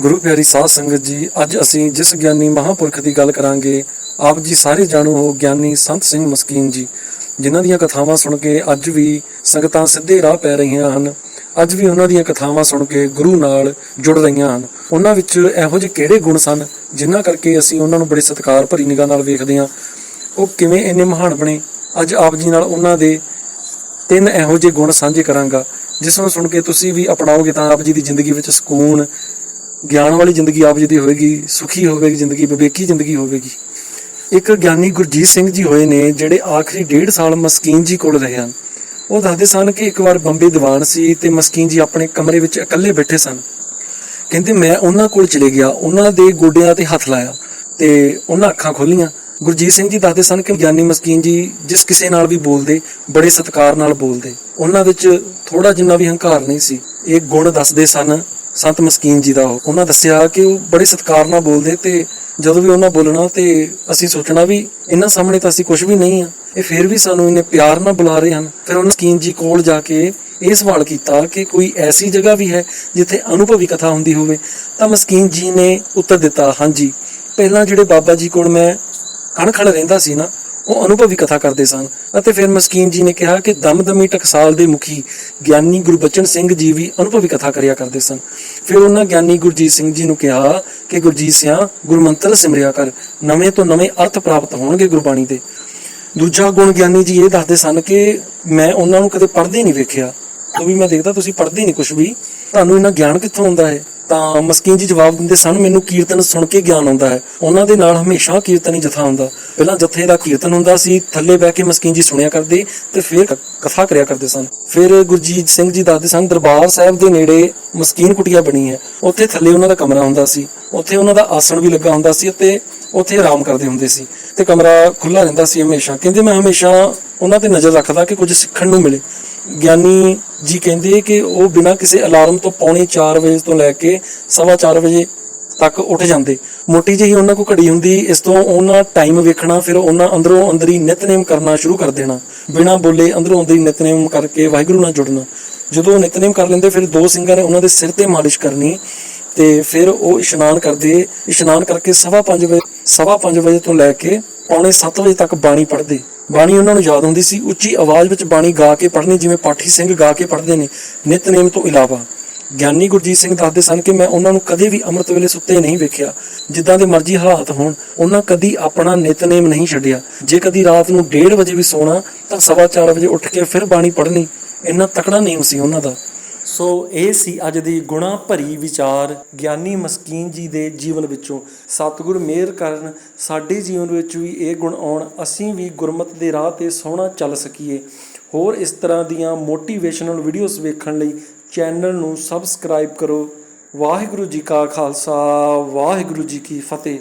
ਗੁਰੂ ਪਿਆਰੀ ਸਾਧ ਸੰਗਤ ਜੀ, ਅੱਜ ਅਸੀਂ ਜਿਸ ਗਿਆਨੀ ਮਹਾਪੁਰਖ ਦੀ ਗੱਲ ਕਰਾਂਗੇ, ਆਪ ਜੀ ਸਾਰੇ ਜਾਣੂ ਹੋ ਗਿਆਨੀ ਸੰਤ ਸਿੰਘ ਮਸਕੀਨ ਜੀ, ਜਿਨ੍ਹਾਂ ਦੀਆਂ ਕਥਾਵਾਂ ਸੁਣ ਕੇ ਅੱਜ ਵੀ ਸੰਗਤਾਂ ਸਿੱਧੇ ਰਾਹ ਪੈ ਰਹੀਆਂ ਹਨ। ਅੱਜ ਵੀ ਉਹਨਾਂ ਦੀਆਂ ਕਥਾਵਾਂ ਸੁਣ ਕੇ ਗੁਰੂ ਨਾਲ ਜੁੜ ਰਹੀਆਂ ਹਨ। ਉਹਨਾਂ ਵਿੱਚ ਇਹੋ ਜਿਹੇ ਕਿਹੜੇ ਗੁਣ ਸਨ, ਜਿਨ੍ਹਾਂ ਕਰਕੇ ਅਸੀਂ ਉਹਨਾਂ ਨੂੰ ਬੜੇ ਸਤਿਕਾਰ ਭਰੀ ਨਿਗਾਹ ਨਾਲ ਵੇਖਦੇ ਹਾਂ? ਉਹ ਕਿਵੇਂ ਇੰਨੇ ਮਹਾਨ ਬਣੇ? ਅੱਜ ਆਪ ਜੀ ਨਾਲ ਉਹਨਾਂ ਦੇ ਤਿੰਨ ਇਹੋ ਜਿਹੇ ਗੁਣ ਸਾਂਝੇ ਕਰਾਂਗਾ, ਜਿਸ ਨੂੰ ਸੁਣ ਕੇ ਤੁਸੀਂ ਵੀ ਅਪਣਾਓਗੇ ਤਾਂ ਆਪ ਜੀ ਦੀ ਜ਼ਿੰਦਗੀ ਵਿੱਚ ਸਕੂਨ ਗਿਆਨ ਵਾਲੀ ਜ਼ਿੰਦਗੀ ਆਪ ਜੀ ਦੀ ਹੋਵੇਗੀ ਸੁਖੀ ਹੋਵੇਗੀ ਜ਼ਿੰਦਗੀ, ਵਿਵੇਕੀ ਜ਼ਿੰਦਗੀ ਹੋਵੇਗੀ। ਇੱਕ ਗਿਆਨੀ ਗੁਰਜੀਤ ਸਿੰਘ ਜੀ ਹੋਏ ਨੇ, ਜਿਹੜੇ ਆਖਰੀ ਡੇਢ ਸਾਲ ਮਸਕੀਨ ਜੀ ਕੋਲ ਰਹੇ ਹਨ। ਉਹ ਦੱਸਦੇ ਸਨ ਕਿ ਇੱਕ ਵਾਰ ਬੰਬੇ ਦੀਵਾਨ ਸੀ ਤੇ ਮਸਕੀਨ ਜੀ ਆਪਣੇ ਕਮਰੇ ਵਿੱਚ ਇਕੱਲੇ ਬੈਠੇ ਸਨ। ਕਹਿੰਦੇ, ਮੈਂ ਉਹਨਾਂ ਕੋਲ ਚਲੇ ਗਿਆ, ਉਹਨਾਂ ਦੇ ਗੋਡਿਆਂ ਤੇ ਹੱਥ ਲਾਇਆ ਤੇ ਉਹਨਾਂ ਅੱਖਾਂ ਖੋਲੀਆਂ। ਗੁਰਜੀਤ ਸਿੰਘ ਜੀ ਦੱਸਦੇ ਸਨ ਕਿ ਗਿਆਨੀ ਮਸਕੀਨ ਜੀ ਜਿਸ ਕਿਸੇ ਨਾਲ ਵੀ ਬੋਲਦੇ, ਬੜੇ ਸਤਿਕਾਰ ਨਾਲ ਬੋਲਦੇ। ਉਹਨਾਂ ਵਿੱਚ ਥੋੜਾ ਜਿੰਨਾ ਵੀ ਹੰਕਾਰ ਨਹੀਂ ਸੀ। ਇਹ ਗੁਣ ਦੱਸਦੇ ਸਨ ਸੰਤ ਮਸਕੀਨ ਜੀ ਦਾ ਉਹਨਾਂ ਦੱਸਿਆ ਕਿ ਉਹ ਬੜੇ ਸਤਿਕਾਰ ਨਾਲ ਬੋਲਦੇ ਤੇ ਜਦੋਂ ਵੀ ਉਹਨਾਂ ਬੋਲਣਾ ਤੇ ਅਸੀਂ ਸੋਚਣਾ ਵੀ ਇਹਨਾਂ ਸਾਹਮਣੇ ਤਾਂ ਅਸੀਂ ਕੁਝ ਵੀ ਨਹੀਂ ਆ, ਇਹ ਫੇਰ ਵੀ ਸਾਨੂੰ ਇੰਨੇ ਪਿਆਰ ਨਾਲ ਬੁਲਾ ਰਹੇ ਹਨ। ਫਿਰ ਉਹਨਾਂ ਮਸਕੀਨ ਜੀ ਕੋਲ ਜਾ ਕੇ ਇਹ ਸਵਾਲ ਕੀਤਾ ਕਿ ਕੋਈ ਐਸੀ ਜਗ੍ਹਾ ਵੀ ਹੈ ਜਿੱਥੇ ਅਨੁਭਵੀ ਕਥਾ ਹੁੰਦੀ ਹੋਵੇ? ਤਾਂ ਮਸਕੀਨ ਜੀ ਨੇ ਉੱਤਰ ਦਿੱਤਾ, ਹਾਂਜੀ। ਪਹਿਲਾਂ ਜਿਹੜੇ ਬਾਬਾ ਜੀ ਕੋਲ ਮੈਂ ਅਣਖੜ ਰਹਿੰਦਾ ਸੀ ਨਾ ਉਹ ਅਨੁਭਵੀ ਕਥਾ ਕਰਦੇ ਸਨ ਅਤੇ ਫਿਰ ਮਸਕੀਨ ਜੀ ਨੇ ਕਿਹਾ ਕਿ ਦਮਦਮੀ ਟਕਸਾਲ ਦੇ ਮੁਖੀ ਗਿਆਨੀ ਗੁਰਬਚਨ ਸਿੰਘ ਜੀ ਵੀ ਅਨੁਭਵੀ ਕਥਾ ਕਰਿਆ ਕਰਦੇ ਸਨ। ਫਿਰ ਉਹਨਾਂ ਗਿਆਨੀ ਗੁਰਜੀਤ ਸਿੰਘ ਜੀ ਨੂੰ ਕਿਹਾ ਕਿ ਗੁਰਜੀਤ ਸਿਆ, ਗੁਰਮੰਤਰ ਸਿਮਰਿਆ ਕਰ, ਨਵੇਂ ਤੋਂ ਨਵੇਂ ਅਰਥ ਪ੍ਰਾਪਤ ਹੋਣਗੇ ਗੁਰਬਾਣੀ ਦੇ। ਦੂਜਾ ਗੁਣ ਗਿਆਨੀ ਜੀ ਇਹ ਦੱਸਦੇ ਸਨ ਕਿ ਮੈਂ ਉਹਨਾਂ ਨੂੰ ਕਦੇ ਪੜ੍ਹਦੇ ਨਹੀਂ ਵੇਖਿਆ। ਉਹ ਵੀ ਮੈਂ ਦੇਖਦਾ, ਤੁਸੀਂ ਪੜ੍ਹਦੇ ਨਹੀਂ ਕੁਝ ਵੀ। ਤੁਹਾਨੂੰ ਇਹਨਾਂ ਗਿਆਨ ਕਿੱਥੋਂ ਆਉਂਦਾ ਹੈ? ਤਾਂ ਮਸਕੀਨ ਜੀ ਜਵਾਬ ਦਿੰਦੇ ਸਨ, ਮੈਨੂੰ ਕੀਰਤਨ ਸੁਣ ਕੇ ਗਿਆਨ ਆਉਂਦਾ ਹੈ। ਉਹਨਾਂ ਦੇ ਨਾਲ ਹਮੇਸ਼ਾ ਕੀਰਤਨ ਜਥਾ ਹੁੰਦਾ। ਪਹਿਲਾਂ ਜਥੇ ਦਾ ਕੀਰਤਨ ਹੁੰਦਾ ਸੀ, ਥੱਲੇ ਬਹਿ ਕੇ ਮਸਕੀਨ ਜੀ ਸੁਣਿਆ ਕਰਦੇ ਤੇ ਫਿਰ ਕਥਾ ਕਰਿਆ ਕਰਦੇ ਸਨ। ਫਿਰ ਗੁਰਜੀਤ ਸਿੰਘ ਜੀ ਦੱਸਦੇ ਸਨ, ਦਰਬਾਰ ਸਾਹਿਬ ਦੇ ਨੇੜੇ ਮਸਕੀਨ ਕੁਟਿਆ ਬਣੀ ਹੈ। ਉੱਥੇ ਥੱਲੇ ਉਹਨਾਂ ਦਾ ਕਮਰਾ ਹੁੰਦਾ ਸੀ। ਉੱਥੇ ਉਹਨਾਂ ਦਾ ਆਸਣ ਵੀ ਲੱਗਾ ਹੁੰਦਾ ਸੀ ਅਤੇ ਉੱਥੇ ਆਰਾਮ ਕਰਦੇ ਹੁੰਦੇ ਸੀ। ਤੇ ਕਮਰਾ ਖੁੱਲਾ ਰਹਿੰਦਾ ਸੀ ਹਮੇਸ਼ਾ। ਕਹਿੰਦੇ, ਮੈਂ ਹਮੇਸ਼ਾ ਉਹਨਾਂ ਤੇ ਨਜ਼ਰ ਰੱਖਦਾ ਕਿ ਕੁਝ ਸਿੱਖਣ ਨੂੰ ਮਿਲੇ। ਗਿਆਨੀ ਜੀ ਕਹਿੰਦੇ ਕਿ ਉਹ ਬਿਨਾਂ ਕਿਸੇ ਅਲਾਰਮ ਤੋਂ ਪੌਣੇ 4 ਵਜੇ ਤੋਂ ਲੈ ਕੇ ਸਵਾ ਚਾਰ ਵਜੇ ਤੱਕ ਉੱਠ ਜਾਂਦੇ। ਮੋਟੀ ਜਿਹੀ ਉਹਨਾਂ ਕੋ ਘੜੀ ਹੁੰਦੀ, ਇਸ ਤੋਂ ਉਹਨਾਂ ਟਾਈਮ ਵੇਖਣਾ, ਫਿਰ ਉਹਨਾਂ ਅੰਦਰੋਂ ਅੰਦਰੀ ਨਿਤਨੇਮ ਕਰਨਾ ਸ਼ੁਰੂ ਕਰ ਦੇਣਾ। ਬਿਨਾਂ ਬੋਲੇ ਅੰਦਰੋਂ ਅੰਦਰੀ ਨਿਤਨੇਮ ਕਰਕੇ ਵਾਹਿਗੁਰੂ ਨਾਲ ਜੁੜਨਾ। ਜਦੋਂ ਨਿਤਨੇਮ ਕਰ ਲੈਂਦੇ, ਫਿਰ ਦੋ ਸਿੰਘਾਂ ਨੇ ਉਹਨਾਂ ਦੇ ਸਿਰ ਤੇ ਮਾਲਿਸ਼ ਕਰਨੀ ਤੇ ਫਿਰ ਉਹ ਇਸ਼ਨਾਨ ਕਰਦੇ। ਇਸ਼ਨਾਨ ਕਰਕੇ ਸਵਾ ਪੰਜ ਵਜੇ ਸਵਾ ਪੰਜ ਵਜੇ ਤੋਂ ਲੈ ਕੇ ਪੌਣੇ 7 ਵਜੇ ਤੱਕ ਬਾਣੀ ਪੜ੍ਹਦੇ। ਬਾਣੀ ਉਹਨਾਂ ਨੂੰ ਯਾਦ ਹੁੰਦੀ ਸੀ, ਉੱਚੀ ਆਵਾਜ਼ ਵਿੱਚ ਬਾਣੀ ਗਾ ਕੇ ਪੜ੍ਹਨੀ, ਜਿਵੇਂ ਪਾਠੀ ਸਿੰਘ ਗਾ ਕੇ ਪੜ੍ਹਦੇ ਨੇ ਨਿਤਨੇਮ ਤੋਂ ਇਲਾਵਾ। ਗਿਆਨੀ ਗੁਰਜੀਤ ਸਿੰਘ ਦੱਸਦੇ ਸਨ ਕਿ ਮੈਂ ਉਹਨਾਂ ਨੂੰ ਕਦੇ ਵੀ ਅੰਮ੍ਰਿਤ ਵੇਲੇ ਸੁੱਤੇ ਨਹੀਂ ਵੇਖਿਆ। ਜਿੱਦਾਂ ਦੇ ਮਰਜ਼ੀ ਹਾਲਾਤ ਹੋਣ, ਉਹਨਾਂ ਕਦੀ ਆਪਣਾ ਨਿਤਨੇਮ ਨਹੀਂ ਛੱਡਿਆ। ਜੇ ਕਦੀ ਰਾਤ ਨੂੰ 1:30 ਵਜੇ ਵੀ ਸੋਣਾ, ਤਾਂ ਸਵਾ ਚਾਰ ਵਜੇ ਉੱਠ ਕੇ ਫਿਰ ਬਾਣੀ ਪੜ੍ਹਨੀ। ਇੰਨਾ ਤਕੜਾ ਨੇਮ ਸੀ ਉਹਨਾਂ ਦਾ। ਸੋ ਇਹ ਸੀ ਅੱਜ ਦੀ ਗੁਣਾ ਭਰੀ ਵਿਚਾਰ। ਗਿਆਨੀ ਮਸਕੀਨ ਜੀ ਦੇ ਜੀਵਨ ਵਿੱਚੋਂ ਸਤਿਗੁਰ ਮਿਹਰ ਕਰਨ ਸਾਡੇ ਜੀਵਨ ਵਿੱਚ ਵੀ ਇਹ ਗੁਣ ਆਉਣ, ਅਸੀਂ ਵੀ ਗੁਰਮਤ ਦੇ ਰਾਹ ਤੇ ਸੋਹਣਾ ਚੱਲ ਸਕੀਏ। ਹੋਰ ਇਸ ਤਰ੍ਹਾਂ ਦੀਆਂ ਮੋਟੀਵੇਸ਼ਨਲ ਵੀਡੀਓਜ਼ ਵੇਖਣ ਲਈ ਚੈਨਲ ਨੂੰ ਸਬਸਕ੍ਰਾਈਬ ਕਰੋ। ਵਾਹਿਗੁਰੂ ਜੀ ਕਾ ਖਾਲਸਾ, ਵਾਹਿਗੁਰੂ ਜੀ ਕੀ ਫਤਿਹ।